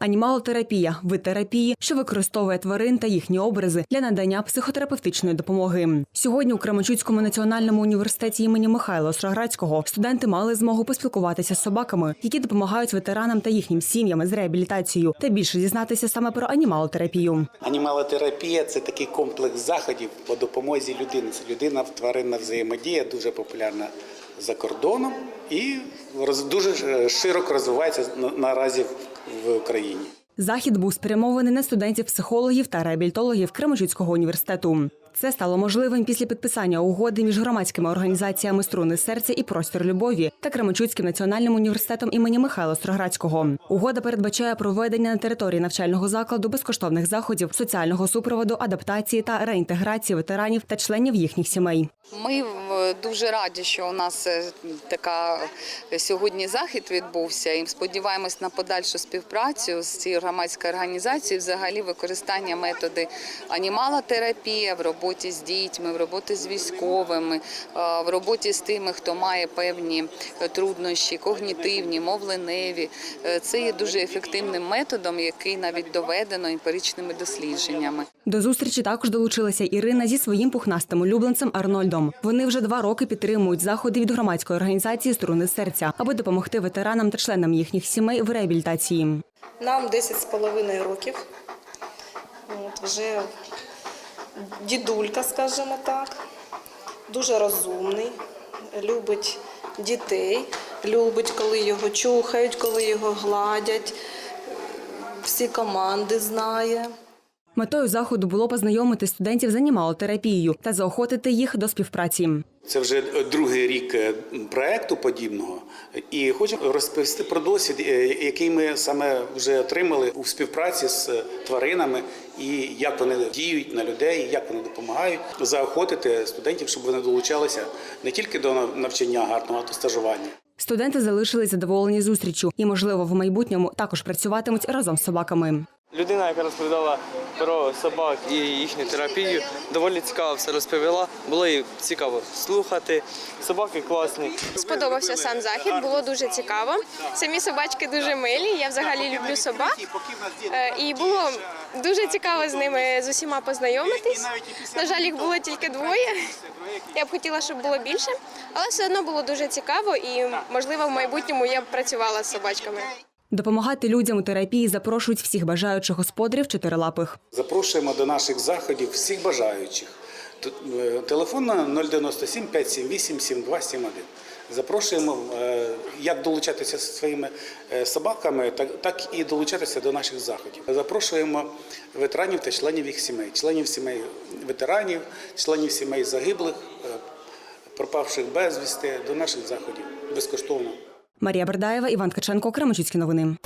Анімалотерапія вид терапії, що використовує тварин та їхні образи для надання психотерапевтичної допомоги. Сьогодні у Кременчуцькому національному університеті імені Михайла Остроградського студенти мали змогу поспілкуватися з собаками, які допомагають ветеранам та їхнім сім'ям з реабілітацією, та більше дізнатися саме про анімалотерапію. Анімалотерапія це такий комплекс заходів по допомозі людини. Людина тваринна взаємодія, дуже популярна за кордоном і роз- дуже е, широко розвивається на- наразі в- Україні. Захід був спрямований на студентів-психологів та реабілітологів Кременчуцького університету. Це стало можливим після підписання угоди між громадськими організаціями Струни серця і простір любові та Кременчуцьким національним університетом імені Михайла Строградського. Угода передбачає проведення на території навчального закладу безкоштовних заходів, соціального супроводу, адаптації та реінтеграції ветеранів та членів їхніх сімей. Ми е, дуже раді, що у нас е, така е, сьогодні захід відбувся. І сподіваємось на подальшу співпрацю з цією громадською організацією, взагалі використання методи анімалотерапія в роботі з дітьми, в роботі з військовими, е, в роботі з тими, хто має певні е, труднощі, когнітивні, мовленеві. Е, Це є дуже ефективним методом, який навіть доведено емпіричними дослідженнями. До зустрічі також долучилася Ірина зі своїм пухнастим улюбленцем Арнольдом. Вони вже два роки підтримують заходи від громадської організації Струни серця, аби допомогти ветеранам та членам їхніх сімей в реабілітації. Нам 10 з половиною років. От, вже дідулька, скажімо так, дуже розумний, любить дітей, любить, коли його чухають, коли його гладять, всі команди знає. Метою заходу було познайомити студентів з анімалотерапією та заохотити їх до співпраці. Це вже другий рік е, проекту подібного, і хочу розповісти про досвід, е, який ми саме вже отримали у співпраці з тваринами, і як вони діють на людей, як вони допомагають заохотити студентів, щоб вони долучалися не тільки до навчання гарного, а до стажування. Студенти залишились задоволені зустрічю і, можливо, в майбутньому також працюватимуть разом з собаками. Людина, яка розповідала про собак і їхню терапію, доволі цікаво все розповіла. Було їй цікаво слухати. Собаки класні. Сподобався сам захід, було дуже цікаво. Самі собачки дуже милі. Я взагалі люблю собак. Е, І було дуже цікаво з ними з усіма познайомитись. На жаль, їх було тільки двоє. Я б хотіла, щоб було більше, але все одно було дуже цікаво і, можливо, в майбутньому я б працювала з собачками. Допомагати людям у терапії запрошують всіх бажаючих господарів чотирилапих. Запрошуємо до наших заходів всіх бажаючих. Е, Телефон на 097 578 7271. Запрошуємо е, як долучатися зі своїми е, собаками, так, і долучатися до наших заходів. Запрошуємо ветеранів та членів їх сімей, членів сімей ветеранів, членів сімей загиблих, пропавших безвісти до наших заходів безкоштовно. Марія Бердаєва, Іван Ткаченко, Кременчуцькі новини.